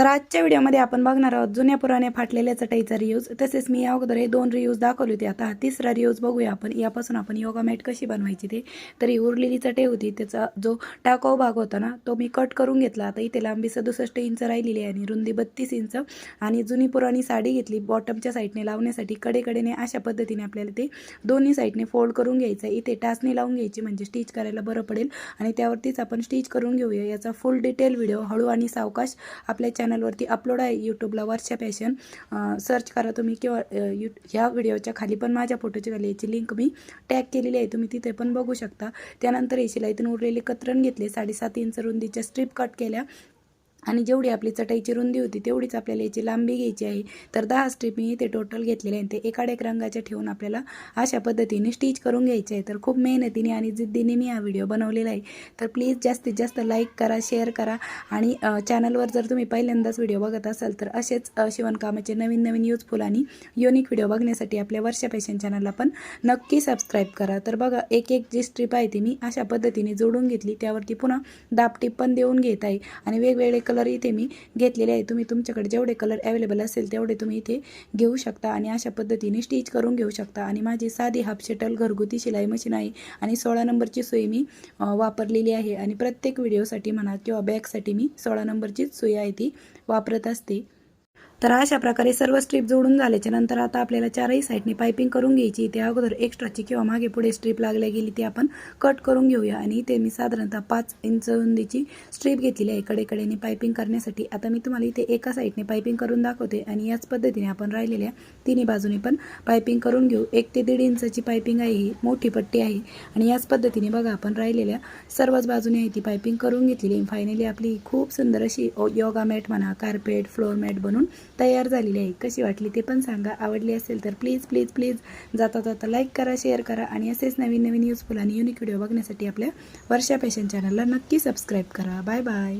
तर आजच्या व्हिडिओमध्ये आपण बघणार आहोत जुन्या पुराण्या फाटलेल्या चटईचा रियूज तसेच मी या अगोदर हे दोन रियूज दाखवले होते. आता हा तिसरा रियूज बघूया आपण. यापासून आपण योगा मॅट कशी बनवायची ते. तर ही उरलेली चटई होती. त्याचा जो टाकाऊ भाग होता ना तो मी कट करून घेतला. आता इथे लांबी सदुसष्ट इंच राहिलेली आहे आणि रुंदी बत्तीस इंच. आणि जुनी पुराणी साडी घेतली. बॉटमच्या साईडने लावण्यासाठी कडेकडेने अशा पद्धतीने आपल्याला ते दोन्ही साईडने फोल्ड करून घ्यायचं आहे. इथे टाचणी लावून घ्यायची म्हणजे स्टिच करायला बरं पडेल. आणि त्यावरतीच आपण स्टिच करून घेऊया. याचा फुल डिटेल व्हिडिओ हळू आणि सावकाश आपल्या चॅनलवरती अपलोड आहे यूट्यूबला वर्षा फॅशन सर्च करा तुम्ही किंवा यू ह्या व्हिडिओच्या खाली पण माझ्या फोटोची खाली याची लिंक मी टॅग केलेली आहे. तुम्ही तिथे पण बघू शकता. त्यानंतर हे शिलाईतून उरलेले कतरण घेतले. साडेसात इंच रुंदीच्या स्ट्रीप कट केल्या. आणि जेवढी आपली चटाईची रुंदी होती तेवढीच आपल्याला याची लांबी घ्यायची आहे. तर दहा स्ट्रीप मी इथे टोटल घेतलेले आहे ते एकाड एक रंगाच्या ठेवून आपल्याला अशा पद्धतीने स्टिच करून घ्यायचे आहे. तर खूप मेहनतीने आणि जिद्दीने मी हा व्हिडिओ बनवलेला आहे. तर प्लीज जास्तीत जास्त लाईक करा शेअर करा आणि चॅनलवर जर तुम्ही पहिल्यांदाच व्हिडिओ बघत असाल तर असेच शिवणकामाचे नवीन नवीन यूजफुल आणि युनिक व्हिडिओ बघण्यासाठी आपल्या वर्षा पॅशन चॅनलला पण नक्की सबस्क्राईब करा. तर बघा एक एक जी स्ट्रीप आहे ती मी अशा पद्धतीने जोडून घेतली. त्यावरती पुन्हा दाबटीप पण देऊन घेत आहे. आणि वेगवेगळे कलर इथे मी घेतलेले आहे. तुम्ही तुमच्याकडे जेवढे कलर अवेलेबल असेल तेवढे तुम्ही इथे घेऊ शकता आणि अशा पद्धतीने स्टिच करून घेऊ शकता. आणि माझी साधी हाफ शटल घरगुती शिलाई मशीन आहे आणि सोळा नंबरची सुई मी वापरलेली आहे. आणि प्रत्येक व्हिडिओसाठी म्हणा किंवा बॅगसाठी मी सोळा नंबरचीच सुई आहे ती वापरत असते. तर अशा प्रकारे सर्व स्ट्रीप जोडून झाल्याच्यानंतर आता आपल्याला चारही साईडने पायपिंग करून घ्यायची. त्या अगोदर एक्स्ट्राची किंवा मागे पुढे स्ट्रीप लागल्या गेली ती आपण कट करून घेऊया. आणि इथे मी साधारणतः पाच इंच रुंदीची स्ट्रीप घेतलेली आहे कडेकडेने पायपिंग करण्यासाठी. आता मी तुम्हाला इथे एका साईडने पायपिंग करून दाखवते आणि याच पद्धतीने आपण राहिलेल्या तिन्ही बाजूने पण पायपिंग करून घेऊ. एक ते दीड इंचाची पायपिंग आहे ही मोठी पट्टी आहे. आणि याच पद्धतीने बघा आपण राहिलेल्या सर्वच बाजूने आहे ती पायपिंग करून घेतलेली फायनली आपली खूप सुंदर अशी योगा मॅट म्हणा कार्पेट फ्लोअर मॅट बनून तयार झालेली आहे. कशी वाटली ते पण सांगा. आवडली असेल तर प्लीज प्लीज प्लीज जाता जाता लाईक करा शेअर करा आणि असेच नवीन नवीन युजफुल आणि युनिक व्हिडिओ बघण्यासाठी आपल्या वर्षा फॅशन चॅनलला नक्की सबस्क्राईब करा. Bye bye